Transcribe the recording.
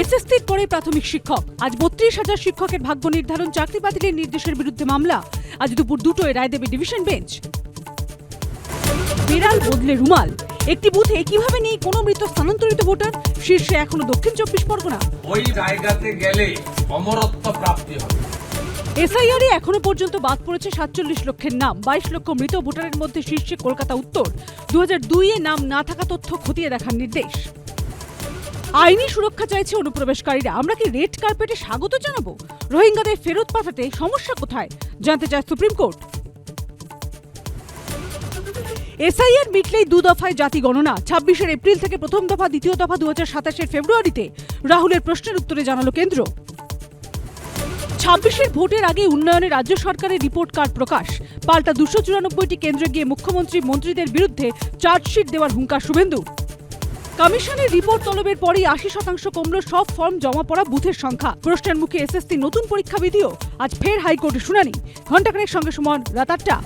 এসএসসির পরে প্রাথমিক শিক্ষক। আজ বত্রিশ হাজার শিক্ষকের ভাগ্য নির্ধারণ চাকরি বাতিলের নির্দেশের বিরুদ্ধে মামলা। আজ দুপুর দুটোয় রায় দেবে ডিভিশন বেঞ্চ। বিড়াল বদলে রুমাল। একটি বুথে কীভাবে নেই কোনো মৃত স্থানান্তরিত ভোটার? শীর্ষে এখনও দক্ষিণ চব্বিশ পরগনা। ওই জায়গাতে গেলে অমরত্ব প্রাপ্তি হবে। এসআইআরে এখনও পর্যন্ত বাদ পড়েছে সাতচল্লিশ লক্ষের নাম। বাইশ লক্ষ মৃত ভোটারের মধ্যে শীর্ষে কলকাতা উত্তর। দু হাজার দুইয়ে নাম না থাকা তথ্য খতিয়ে দেখার নির্দেশ। আইনি সুরক্ষা চাইছে অনুপ্রবেশকারীরা। আমরা কি রেড কার্পেটে স্বাগত জানাব? রোহিঙ্গাদের ফেরত পাঠাতে সমস্যা কোথায়? জানতে চায় সুপ্রিম কোর্ট। এসআইআর মিটলেই দু দফায় জাতি গণনা। ছাব্বিশের এপ্রিল থেকে প্রথম দফা, দ্বিতীয় দফা দু হাজার সাতাশের ফেব্রুয়ারিতে রাহুলের প্রশ্নের উত্তরে জানালো কেন্দ্র। ছাব্বিশের ভোটের আগে উন্নয়নে রাজ্য সরকারের রিপোর্ট কার্ড প্রকাশ। পাল্টা দুশো চুরানব্বইটি কেন্দ্রে গিয়ে মুখ্যমন্ত্রী মন্ত্রীদের বিরুদ্ধে চার্জশিট দেওয়ার হুঙ্কার শুভেন্দু। কমিশনের রিপোর্ট তলবের পরই আশি শতাংশ কমল সব ফর্ম জমা পড়া বুথের সংখ্যা। প্রশ্নের মুখে এসএসসি নতুন পরীক্ষা বিধিও আজ ফের হাইকোর্টে শুনানি। ঘণ্টাখানেক সঙ্গে সমান রাত আটটা